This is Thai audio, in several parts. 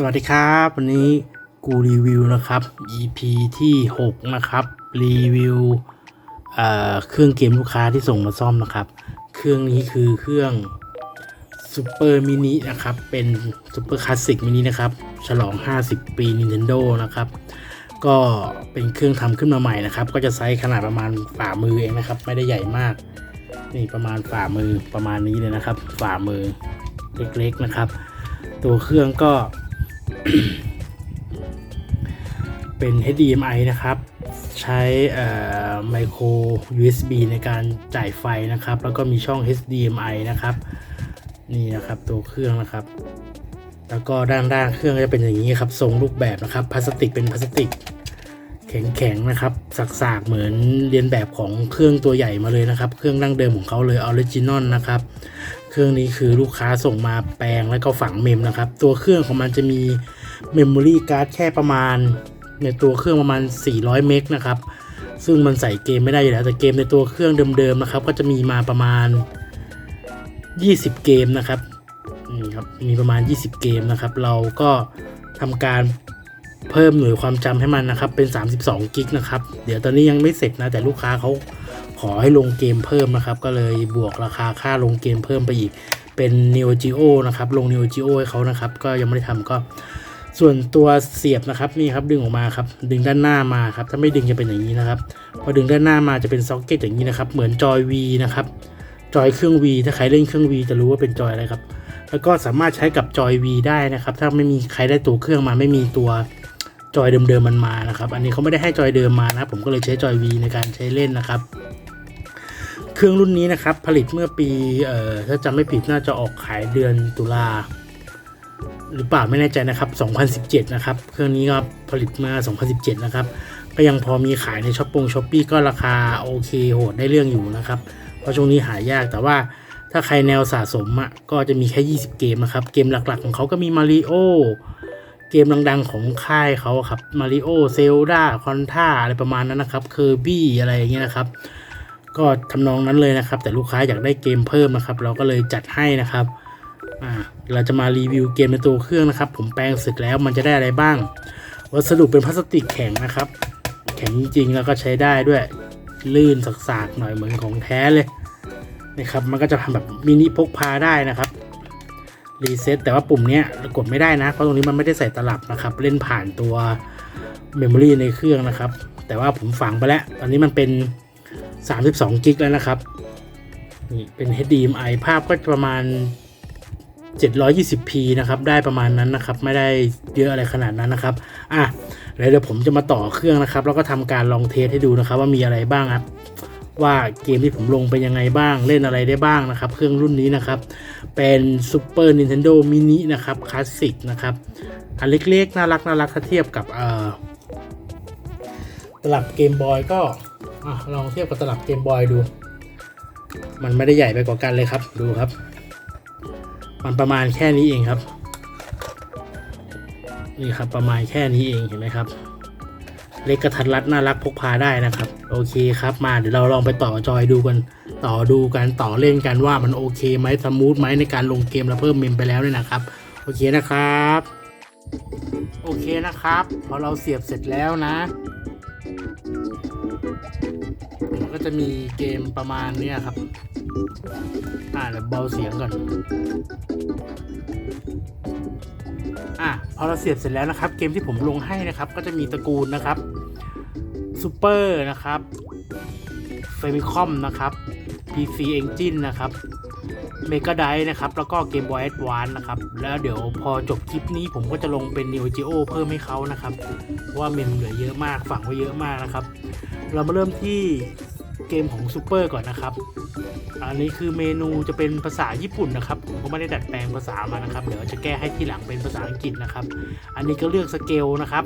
สวัสดีครับ วันนี้กูรีวิวนะครับ EP ที่ 6 นะครับ รีวิวเอ่อเครื่องเกมลูกค้าที่ส่งมาซ่อมนะครับ เครื่องนี้คือเครื่องซูเปอร์มินินะครับ เป็นซูเปอร์คลาสสิกมินินะครับ ฉลอง 50 ปี Nintendo นะครับ ก็เป็นเครื่องทำขึ้นมาใหม่นะครับ ก็จะไซส์ขนาดประมาณฝ่ามือเองนะครับ ไม่ได้ใหญ่มาก นี่ประมาณฝ่ามือประมาณนี้เลยนะครับ ฝ่ามือเล็กๆนะครับ ตัวเครื่องก็ เป็น HDMI นะครับ ใช้ไมโคร USB ในการจ่ายไฟนะครับ แล้วก็มีช่อง HDMI นะครับ นี่นะครับตัวเครื่องนะครับ แล้วก็ด้านล่างเครื่องก็จะเป็นอย่างนี้ครับ ทรงรูปแบบนะครับ พลาสติกเป็นพลาสติก แข็งๆนะครับ สากๆ เหมือนเรียนแบบของเครื่องตัวใหญ่มาเลยนะครับ เครื่องดั้งเดิมของเขาเลยออริจินอลนะครับ เครื่องนี้คือลูกค้าส่งมาแปลงแล้วก็ฝังเมมนะครับ ตัวเครื่องของมันจะมีเมมโมรี่การ์ดแค่ประมาณ ในตัวเครื่องประมาณ 400 เมกนะครับ ซึ่งมันใส่เกมไม่ได้อยู่แล้วแต่เกมในตัวเครื่องเดิมๆนะครับ ก็จะมีมาประมาณ 20 เกมนะครับนี่ครับมีประมาณ 20 เกมนะครับ เราก็ทำการเพิ่มหน่วยความจำให้มันนะครับเป็น 32 กิกนะครับ เดี๋ยวตอนนี้ยังไม่เสร็จนะแต่ลูกค้าเขา ขอให้ลงเกมเพิ่มนะครับ ก็เลยบวกราคาค่าลงเกมเพิ่มไปอีกเป็น Neo Geo นะครับ ลง Neo Geo ให้เขานะครับ ก็ยังไม่ได้ทำก็ ส่วนตัวเสียบนะครับนี่ครับดึงออกมาครับ ดึงด้านหน้ามาครับ ถ้าไม่ดึงจะเป็นอย่างนี้นะครับ พอดึงด้านหน้ามาจะเป็นซ็อกเก็ตอย่างนี้นะครับ เหมือนจอย V นะครับ จอยเครื่อง V ถ้าใครเล่นเครื่อง V จะรู้ว่าเป็นจอยอะไรครับ แล้วก็สามารถใช้กับจอย V ได้นะครับ ถ้าไม่มีใครได้ตัวเครื่องมาไม่มีตัวจอยเดิมๆมันมานะครับ อันนี้เขาไม่ได้ให้จอยเดิมมานะ ผมก็เลยใช้จอย V ในการใช้เล่นนะครับ เครื่องรุ่นนี้นะครับ ผลิตเมื่อปีเอ่อถ้าจำไม่ผิดน่าจะออกขายเดือนตุลาหรือเปล่าไม่แน่ใจนะครับ 2017 นะครับ เครื่องนี้ก็ผลิตมา 2017 นะครับ ก็ยังพอมีขายในช้อปปงช้อปปี้ก็ราคาโอเคโหดได้เรื่องอยู่นะครับ เพราะช่วงนี้หายากแต่ว่าถ้าใครแนวสะสมอะก็จะมีแค่ 20 เกมนะครับ เกมหลักๆของเขาก็มีมาริโอเกมดังๆของค่ายเขาครับมาริโอเซลดาคอนท่าอะไรประมาณนั้นนะครับเคอร์บี้อะไรอย่างเงี้ยนะครับ ก็ทำนองนั้นเลยนะครับ แต่ลูกค้าอยากได้เกมเพิ่มนะครับ เราก็เลยจัดให้นะครับเราจะมารีวิวเกมในตัวเครื่องนะครับ ผมแปลงเสร็จแล้วมันจะได้อะไรบ้าง วัสดุเป็นพลาสติกแข็งนะครับ แข็งจริงๆแล้วก็ใช้ได้ด้วยลื่นสากๆหน่อยเหมือนของแท้เลยนะครับมันก็จะทำแบบมินิพกพาได้นะครับรีเซ็ตแต่ว่าปุ่มเนี้ยกดไม่ได้นะเพราะตรงนี้มันไม่ได้ใส่ตลับนะครับ เล่นผ่านตัวเมมโมรีในเครื่องนะครับ แต่ว่าผมฝังไปแล้ว ตอนนี้มันเป็น 32กิกแล้วนะครับนี่เป็น HDMI ภาพก็ประมาณ 720p นะครับ ได้ประมาณนั้นนะครับ ไม่ได้เยอะอะไรขนาดนั้นนะครับ อะแล้วเดี๋ยวผมจะมาต่อเครื่องนะครับ แล้วก็ทำการลองเทสให้ดูนะครับ ว่ามีอะไรบ้างครับ ว่าเกมที่ผมลงเป็นยังไงบ้าง เล่นอะไรได้บ้างนะครับ เครื่องรุ่นนี้นะครับ เป็น Super Nintendo Mini นะครับ คลาสสิกนะครับ อันเล็กๆ น่ารักน่ารักถ้าเทียบกับเอ่อตลับเกมบอยก็ อะลองเทียบกับตลับเกมบอยดู มันไม่ได้ใหญ่ไปกว่ากันเลยครับ ดูครับ มันประมาณแค่นี้เองครับ นี่ครับประมาณแค่นี้เองเห็นไหมครับ เล็กกระทัดรัดน่ารักพกพาได้นะครับ โอเคครับมาเดี๋ยวเราลองไปต่อจอยดูกัน ต่อดูกันต่อเล่นกันว่ามันโอเคไหมสมูทไหมในการลงเกมแล้วเพิ่มเมมไปแล้วเนี่ยนะครับ โอเคนะครับ โอเคนะครับ พอเราเสียบเสร็จแล้วนะ ก็จะมีเกมประมาณเนี้ยครับ อ่าเดี๋ยวเบาเสียงก่อน อะพอเราเสียบเสร็จแล้วนะครับ เกมที่ผมลงให้นะครับ ก็จะมีตระกูลนะครับซูเปอร์นะครับเฟมิคอมนะครับ PC Engine นะครับเมก a ไดนะครับ แล้วก็เกมบอย a d วานนะครับ แล้วเดี๋ยวพอจบคลิปนี้ผมก็จะลงเป็น Neo Geo เพิ่มให้เขานะครับ ว่าเมมเหลือเยอะมาก ฝังไว้เยอะมากนะครับ เรามาเริ่มที่ เกมของซูเปอร์ก่อนนะครับ อันนี้คือเมนูจะเป็นภาษาญี่ปุ่นนะครับผมก็ไม่ได้ดัดแปลงภาษามานะครับ เดี๋ยวจะแก้ให้ทีหลังเป็นภาษาอังกฤษนะครับ อันนี้ก็เลือกสเกลนะครับ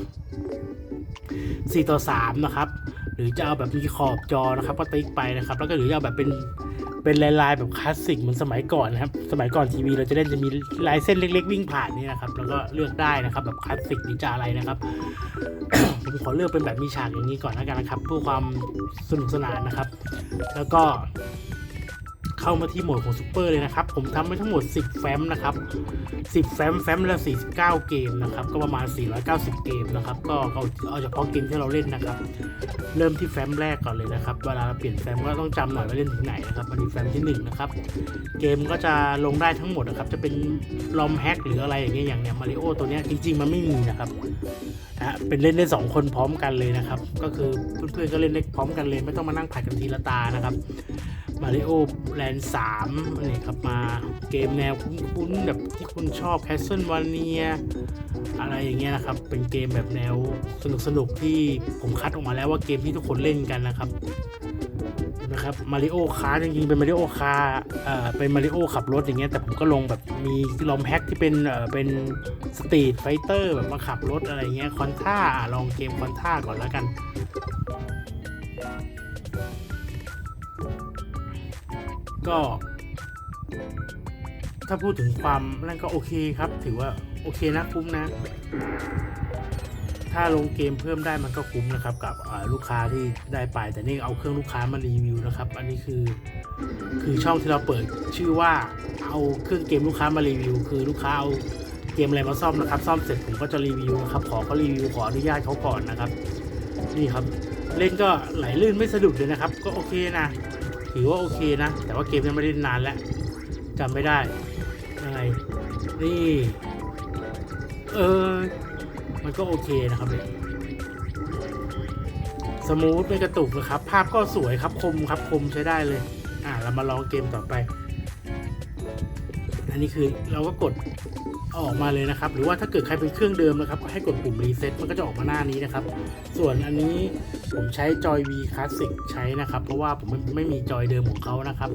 4ต่อ3นะครับ หรือจะเอาแบบมีขอบจอนะครับก็ติ๊กไปนะครับ แล้วก็หรือจะเอาแบบเป็นเป็นลายๆแบบคลาสสิกเหมือนสมัยก่อนนะครับ สมัยก่อนทีวีเราจะเล่นจะมีลายเส้นเล็ก ๆ วิ่งผ่านนี่นะครับ แล้วก็เลือกได้นะครับ แบบคลาสสิกหรือจะอะไรนะครับ ผมขอเลือกเป็นแบบมีฉากอย่างนี้ก่อนแล้วกันนะครับเพื่อความสนุกสนานนะครับ แล้วก็ เข้ามาที่โหมดของซูเปอร์เลยนะครับ ผมทำไว้ทั้งหมด 10 แฟ้มนะครับ 10 แฟ้มแฟ้มละ 49 เกมนะครับ ก็ประมาณ 490 เกมนะครับ ก็เอาเอาเฉพาะเกมที่เราเล่นนะครับ เริ่มที่แฟ้มแรกก่อนเลยนะครับ เวลาเราเปลี่ยนแฟ้มก็ต้องจำหน่อยว่าเล่นถึงไหนนะครับ อันนี้แฟ้มที่หนึ่งนะครับ เกมก็จะลงได้ทั้งหมดนะครับ จะเป็นลอมแฮกหรืออะไรอย่างเงี้ย อย่างเนี้ยมาริโอตัวเนี้ยจริงๆมันไม่มีนะครับนะเป็นเล่นได้สองคนพร้อมกันเลยนะครับ ก็คือเพื่อนๆก็เล่นได้พร้อมกันเลย ไม่ต้องมานั่งผัดกันทีละตานะครับ มาริโอแลนด์สามนี่ครับมาเกมแนวคุ้นๆแบบที่คุณชอบ Castle v a n i a อะไรอย่างเงี้ยนะครับ เป็นเกมแบบแนวสนุกๆที่ผมคัดออกมาแล้วว่าเกมที่ทุกคนเล่นกันนะครับนะครับมาริโอคาร์จริงๆเป็นมาริโอคาร์เอ่อเป็นมาริโอขับรถอย่างเงี้ยแต่ผมก็ลงแบบมีลอมแพ็กที่เป็นอ่อเป็นสตรีทไฟเตอร์แบบมาขับรถอะไรเงี้ยคอนท่าลองเกมคอนท่าก่อนแล้วกัน ก็ ถ้าพูดถึงความนั่นก็โอเคครับ ถือว่าโอเคนะคุ้มนะ ถ้าลงเกมเพิ่มได้มันก็คุ้มนะครับ กับลูกค้าที่ได้ไป แต่นี่เอาเครื่องลูกค้ามารีวิวนะครับ อันนี้คือ คือช่องที่เราเปิดชื่อว่าเอาเครื่องเกมลูกค้ามารีวิว คือลูกค้าเอาเกมอะไรมาซ่อมนะครับ ซ่อมเสร็จผมก็จะรีวิวนะครับขอเขารีวิวขออนุญาตเขาก่อนนะครับ นี่ครับ เล่นก็ไหลลื่นไม่สะดุดเลยนะครับ ก็โอเคนะ ถือว่าโอเคนะ แต่ว่าเกมยังไม่ได้เล่นนานแล้วจำไม่ได้ยังไงนี่เออมันก็โอเคนะครับเนี่ยสมูทไม่กระตุกนะครับ ภาพก็สวยครับคมครับคมใช้ได้เลย อ่าเรามาลองเกมต่อไป อันนี้คือเราก็กด ออกมาเลยนะครับ หรือว่าถ้าเกิดใครเป็นเครื่องเดิมนะครับก็ให้กดปุ่มรีเซ็ตมันก็จะออกมาหน้านี้นะครับ ส่วนอันนี้ผมใช้จอย V Classic ใช้นะครับ เพราะว่าผมไม่ไม่มีจอยเดิมของเขานะครับ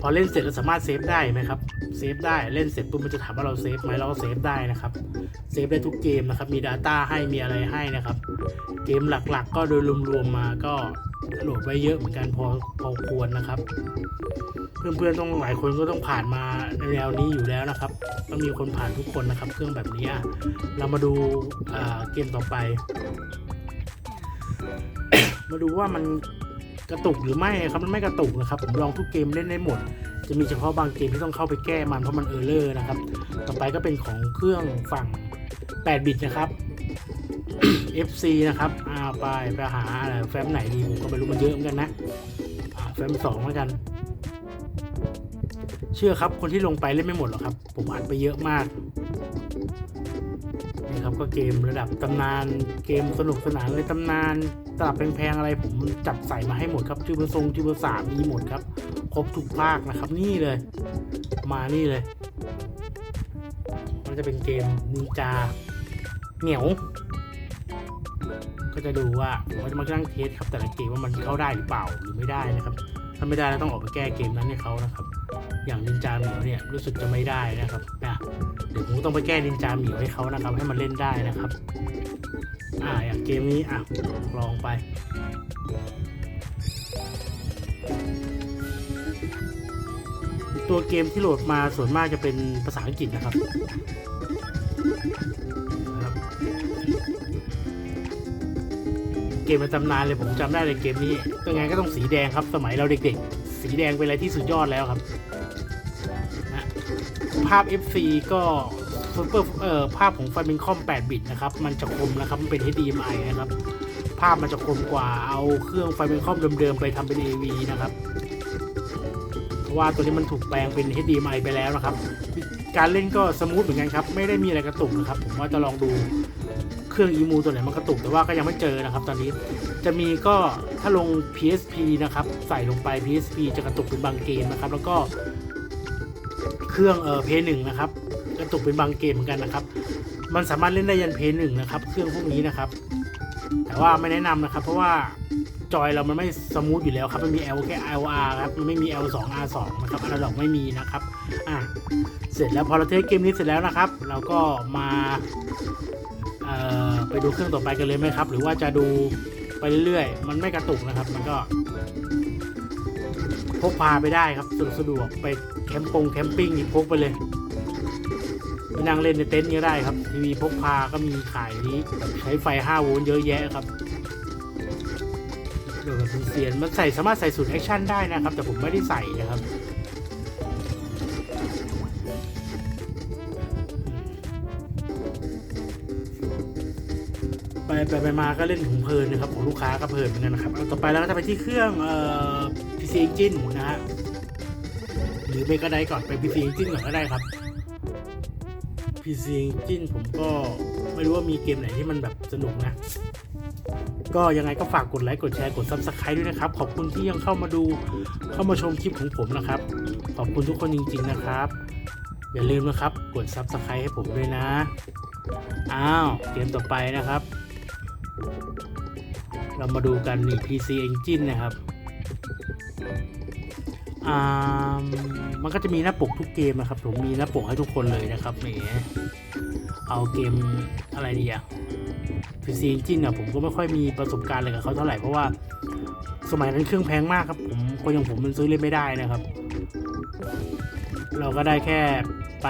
พอเล่นเสร็จเราสามารถเซฟได้ไหมครับ เซฟได้เล่นเสร็จปุ๊บมันจะถามว่าเราเซฟไหมเราก็เซฟได้นะครับ เซฟได้ทุกเกมนะครับ มี Data ให้มีอะไรให้นะครับ เกมหลักๆก็โดยรวมๆมาก็ โหลดไว้เยอะเหมือนกันพอพอควรนะครับ เพื่อนๆต้องหลายคนก็ต้องผ่านมาในแนวนี้อยู่แล้วนะครับต้องมีคนผ่านทุกคนนะครับ เครื่องแบบนี้เรามาดูเกมต่อไป มาดูว่ามันกระตุกหรือไม่ครับมันไม่กระตุกนะครับ ผมลองทุกเกมเล่นได้หมด จะมีเฉพาะบางเกมที่ต้องเข้าไปแก้มันเพราะมันเออร์เลอร์นะครับ ต่อไปก็เป็นของเครื่องฝั่ง 8 บิตนะครับ FC นะครับอ่าไปไปหาอะไรแฟ้มไหนดีผมก็ไม่รู้มันเยอะเหมือนกันนะอ่าแฟ้มสองแล้วกัน เชื่อครับคนที่ลงไปเล่นไม่หมดหรอกครับ ผมอัดไปเยอะมากนี่ครับก็เกมระดับตำนาน เกมสนุกสนานเลยตำนานตลับแพงๆอะไรผมจับใส่มาให้หมดครับจูเบอร์ทรงจูเบอร์สามมีหมดครับ ครบทุกภาคนะครับ นี่เลย มานี่เลย มันจะเป็นเกมนินจาเหนียว ก็จะดูว่าผมก็จะมานั่งเทสครับแต่ละเกมว่ามันเข้าได้หรือเปล่าหรือไม่ได้นะครับ ถ้าไม่ได้แล้วต้องออกไปแก้เกมนั้นให้เขานะครับ อย่างนินจาเหมียวเนี่ยรู้สึกจะไม่ได้นะครับนะเดี๋ยวผมต้องไปแก้นินจาเหมียวให้เขานะครับ ให้มันเล่นได้นะครับ อ่าอย่างเกมนี้อะลองไปตัวเกมที่โหลดมาส่วนมากจะเป็นภาษาอังกฤษนะครับ เกมในตำนานเลยผมจำได้เลยเกมนี้ยังไงก็ต้องสีแดงครับสมัยเราเด็กๆ สีแดงเป็นอะไรที่สุดยอดแล้วครับนะภาพ FC ก็ซูเปอร์เอ่อภาพของไฟเป็นคอม 8 บิตนะครับ มันจะคมนะครับ มันเป็น HDMI นะครับ ภาพมันจะคมกว่าเอาเครื่องไฟเป็นคอมเดิมๆ ไปทำเป็น AV นะครับ เพราะว่าตัวนี้มันถูกแปลงเป็น HDMI ไปแล้วนะครับ การเล่นก็สมูทเหมือนกันครับ ไม่ได้มีอะไรกระตุกนะครับ ผมว่าจะลองดู เครื่องอีมูตัวไหนมันกระตุกแต่ว่าก็ยังไม่เจอนะครับ ตอนนี้จะมีก็ถ้าลง PSP นะครับใส่ลงไป PSP จะกระตุกเป็นบางเกมนะครับ แล้วก็เครื่องเอ่อเพย์หนึ่งนะครับกระตุกเป็นบางเกมเหมือนกันนะครับ มันสามารถเล่นได้ยันเพย์หนึ่งนะครับ เครื่องพวกนี้นะครับ แต่ว่าไม่แนะนำนะครับ เพราะว่าจอยเรามันไม่สมูทอยู่แล้วครับ มันมี L แค่ LR ครับ มันไม่มี L2 R2 นะครับอนาล็อกไม่มีนะครับ อะ เสร็จแล้วพอเราเทสเกมนี้เสร็จแล้วนะครับ เราก็มา ไปดูเครื่องต่อไปกันเลยไหมครับ หรือว่าจะดูไปเรื่อยๆ มันไม่กระตุกนะครับ มันก็พกพาไปได้ครับสะดวกสะดวกไปแคมปงแคมปิ้งนี่พกไปเลยไปนั่งเล่นในเต็นท์ก็ได้ครับ ทีวีพกพาก็มีขายนี้ใช้ไฟ 5 โวลต์เยอะแยะครับเดี๋ยวแบบเป็นเซียนมันใส่สามารถใส่สูตรแอคชั่นได้นะครับ แต่ผมไม่ได้ใส่นะครับ ไปไปมาก็เล่นของเพลินนะครับของลูกค้าก็เพลินเหมือนกันนะครับเอาต่อไปแล้วก็จะไปที่เครื่องเอ่อ PC Engine นะฮะหรือไม่ก็ได้ก่อนไป PC Engine ก่อนก็ได้ครับ PC Engine ผมก็ไม่รู้ว่ามีเกมไหนที่มันแบบสนุกนะ ก็ยังไงก็ฝากกดไลค์กดแชร์กด Subscribe ด้วยนะครับ ขอบคุณที่ยังเข้ามาดูเข้ามาชมคลิปของผมนะครับ ขอบคุณทุกคนจริง ๆนะครับ อย่าลืมนะครับ กด Subscribe ให้ผมด้วยนะ อ้าว เกมต่อไปนะครับ เรามาดูกันนี่ PC Engine นะครับอ่ามันก็จะมีหน้าปกทุกเกมนะครับ ผมมีหน้าปกให้ทุกคนเลยนะครับแหมเอาเกมอะไรดีอะ PC Engine อะผมก็ไม่ค่อยมีประสบการณ์อะไรกับเขาเท่าไหร่เพราะว่าสมัยนั้นเครื่องแพงมากครับ ผมคนอย่างผมมันซื้อเล่นไม่ได้นะครับ เราก็ได้แค่ไป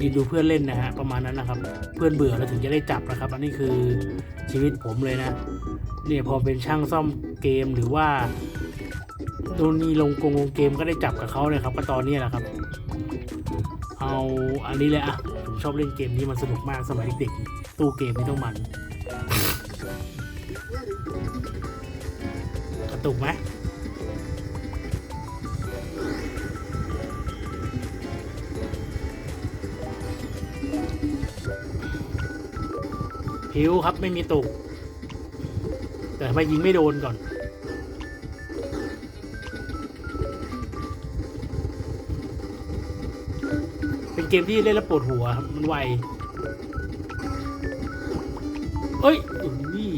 ยืนดูเพื่อนเล่นนะฮะประมาณนั้นนะครับ เพื่อนเบื่อแล้วถึงจะได้จับนะครับ อันนี้คือชีวิตผมเลยนะเนี่ยพอเป็นช่างซ่อมเกมหรือว่าโดนนี่ลงกงลงเกมก็ได้จับกับเขาเลยครับก็ตอนนี้แหละครับ เอาอันนี้เลยอะผมชอบเล่นเกมนี้มันสนุกมากสมัยเด็กๆตู้เกมนี่ต้องมัน กระตุกไหม ผิวครับไม่มีตุกแต่ทำไมยิงไม่โดนก่อน เป็นเกมที่เล่นแล้วปวดหัวครับ มันไวเอ้ยอุ้ย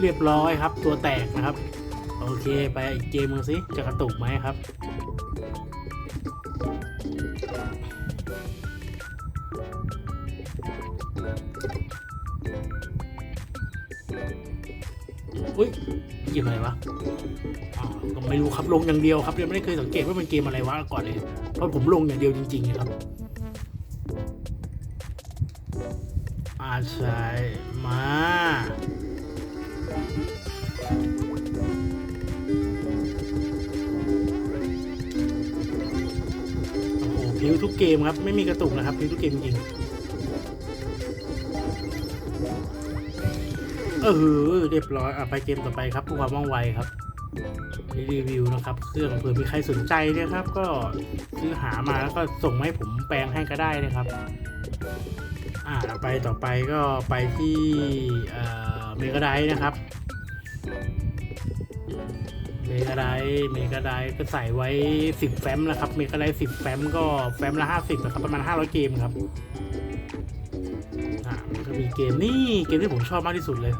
เรียบร้อยครับตัวแตกนะครับ โอเค ไปอีกเกมหนึงสิจะกระตุกไหมครับ อุ้ยเกมอะไรวะอ๋อก็ไม่รู้ครับลงอย่างเดียวครับยังไม่ได้เคยสังเกตว่าเป็นเกมอะไรวะก่อนเลยเพราะผมลงอย่างเดียวจริงๆครับอาใช่มาโอ้โหพิวทุกเกมครับ ไม่มีกระตุกนะครับพิวทุกเกมจริง เออเรียบร้อยอะไปเกมต่อไปครับความว่องไวครับรีวิวนะครับเครื่องเผื่อมีใครสนใจนะครับ ก็ซื้อหามาแล้วก็ส่งให้ผมแปลงให้ก็ได้นะครับ อ่าไปต่อไปก็ไปที่เมกาไดนะครับเมกาไดเมกาไดก็ใส่ไว้ 10 แฟ้มนะครับเมกาได10 แฟ้มก็แฟ้มละ 50นะครับประมาณ 500 เกมครับอะมันก็มีเกมนี่เกมที่ผมชอบมากที่สุดเลย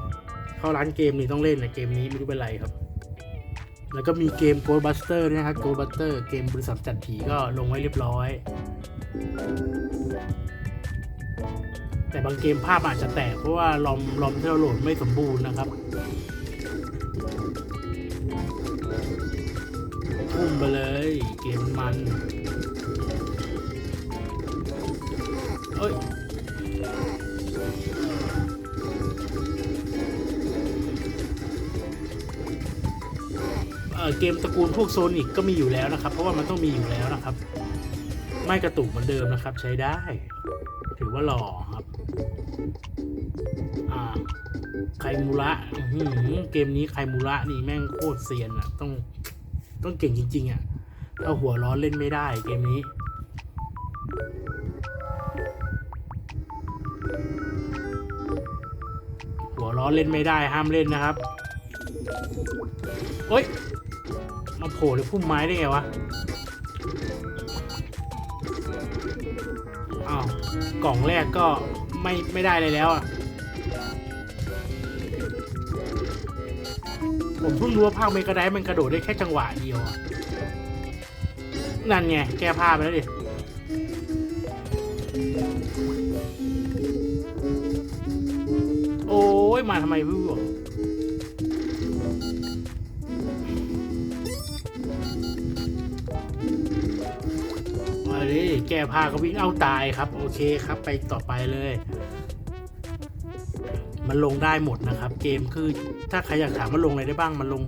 เข้าร้านเกมนี่ต้องเล่นนะเกมนี้ไม่รู้เป็นไรครับ แล้วก็มีเกม Ghostbuster นะครับ Ghostbuster เกมบริษัทจัดผีก็ลงไว้เรียบร้อย แต่บางเกมภาพอาจจะแตกเพราะว่าลอมลอมที่เราโหลดไม่สมบูรณ์นะครับพุ่มไปเลยเกมมัน เกมตระกูลพวกโซนิกก็มีอยู่แล้วนะครับ เพราะว่ามันต้องมีอยู่แล้วนะครับ ไม่กระตุกเหมือนเดิมนะครับ ใช้ได้ ถือว่าหล่อครับอ่าไคมูระเกมนี้ไคมูระนี่แม่งโคตรเซียนอะ ต้องต้องเก่งจริง ๆ อะถ้าหัวร้อนเล่นไม่ได้เกมนี้หัวร้อนเล่นไม่ได้ห้ามเล่นนะครับ โอ๊ย มาโผล่ในพุ่มไม้ได้ไงวะ อ้าว กล่องแรกก็ไม่ไม่ได้เลยแล้วอะ ผมเพิ่งรู้ว่าภาคเมกาไดมันกระโดดได้แค่จังหวะเดียวอะนั่นไง แก้ผ้าไปแล้วดิโอ้ย มาทำไมพี่บอก แก้ผ้าก็วิ่งเอาตายครับ โอเคครับไปต่อไปเลย มันลงได้หมดนะครับ เกมคือถ้าใครอยากถามว่าลงอะไรได้บ้างมันลง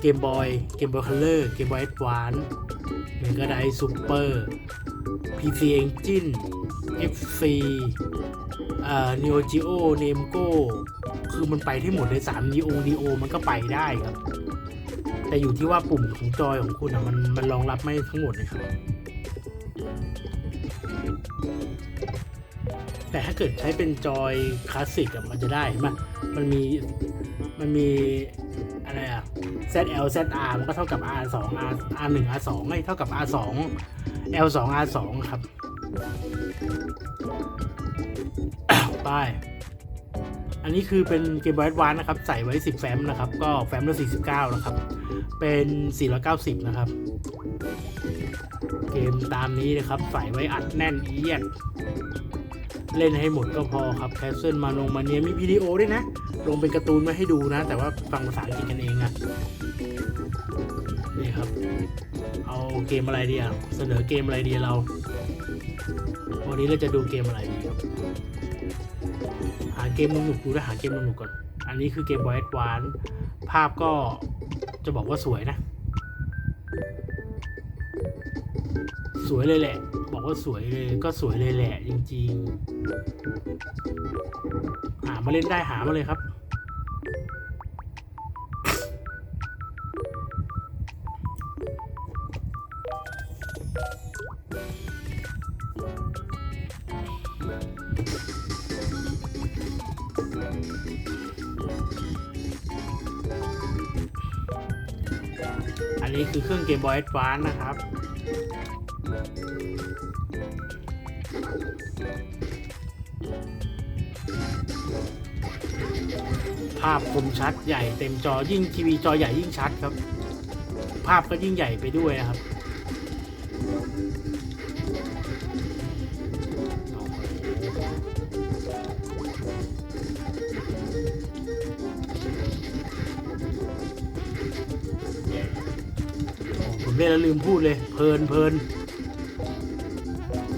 เกมบอยเกมบอยคัลเลอร์เกมบอยแอดวาน Mega Drive Super PC Engine FC เอ่อ Neo Geo Namco คือมันไปที่หมดเลย3 Neo Neo มันก็ไปได้ครับ แต่อยู่ที่ว่าปุ่มของจอยของคุณอะมันมันรองรับไม่ทั้งหมดเลยครับ แต่ถ้าเกิดใช้เป็นจอยคลาสสิกอะมันจะได้เห็นไหมมันมีมันมีอะไรอะ ZL ZR มันก็เท่ากับ R 2 R R 1 R 2ไม่เท่ากับ R 2 L 2 R 2ครับ ไป อันนี้คือเป็นเกมบอยด์วานนะครับ ใส่ไว้ 10 แฟ้มนะครับ ก็แฟ้มละ49 นะครับ เป็น 490 นะครับ เกมตามนี้นะครับ ใส่ไว้อัดแน่นเอียด เล่นให้หมดก็พอครับแคสเซิลมานงมาเนียมีวิดีโอด้วยนะ ลงเป็นการ์ตูนมาให้ดูนะ แต่ว่าฟังภาษาอังกฤษกันเองอะนี่ครับ เอาเกมอะไรดีอะ เสนอเกมอะไรดีเรา วันนี้เราจะดูเกมอะไรดีครับ หาเกมสนุกๆดูนะหาเกมสนุกๆก่อน อันนี้คือเกมบอยด์วานภาพก็จะบอกว่าสวยนะ สวยเลยแหละ บอกว่าสวยเลยก็สวยเลยแหละจริงๆ หามาเล่นได้หามาเลยครับ คือเครื่องเกมบอย a d v a n c e นะครับ ภาพคมชัดใหญ่เต็มจอยิ่งทีวีจอใหญ่ยิ่งชัดครับ ภาพก็ยิ่งใหญ่ไปด้วยนะครับ เล่นแล้วลืมพูดเลย เพลินเพลิน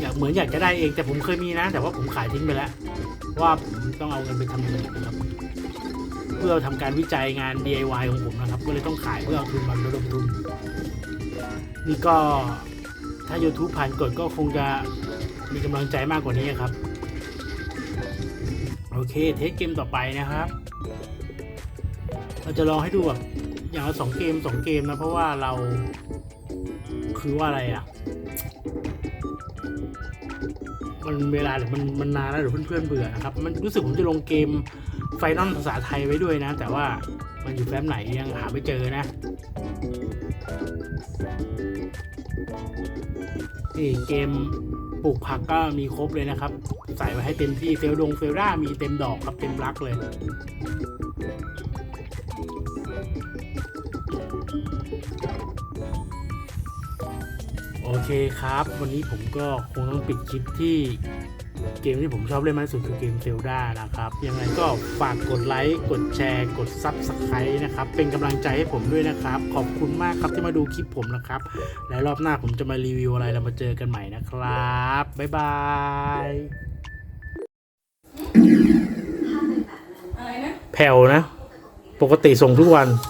อยากเหมือนอยากจะได้เองแต่ผมเคยมีนะ แต่ว่าผมขายทิ้งไปแล้ว ว่าผมต้องเอาเงินไปทำเงินนะครับ เพื่อทำการวิจัยงาน DIY ของผมนะครับ ก็เลยต้องขายเพื่อเอาทุนมาระดมทุนนี่ก็ถ้า YouTube ผ่านกฎก็คงจะมีกำลังใจมากกว่านี้ครับ โอเคเทสเกมต่อไปนะครับ เราจะลองให้ดูแบบอย่างละสองเกมสองเกมนะ เพราะว่าเรา คือว่าอะไรอะ มันเวลาหรือมันมันนานแล้วหรือเพื่อนๆเบื่อนะครับ มันรู้สึกผมจะลงเกมไฟนอลภาษาไทยไว้ด้วยนะ แต่ว่ามันอยู่แฟ้มไหนยังหาไม่เจอนะ นี่เกมปลูกผักก็มีครบเลยนะครับ ใส่ไว้ให้เต็มที่เฟลดงเฟลด้ามีเต็มดอกครับเต็มรักเลย โอเคครับ วันนี้ผมก็คงต้องปิดคลิปที่เกมที่ผมชอบเล่นมากที่สุดคือเกมเซลดานะครับ ยังไงก็ฝากกดไลค์ กดแชร์ กด Subscribe นะครับ เป็นกำลังใจให้ผมด้วยนะครับ ขอบคุณมากครับที่มาดูคลิปผมนะครับ และรอบหน้าผมจะมารีวิวอะไรเรามาเจอกันใหม่นะครับ บ๊ายบายอะไรนะ แผ่วนะ ปกติส่งทุกวันเ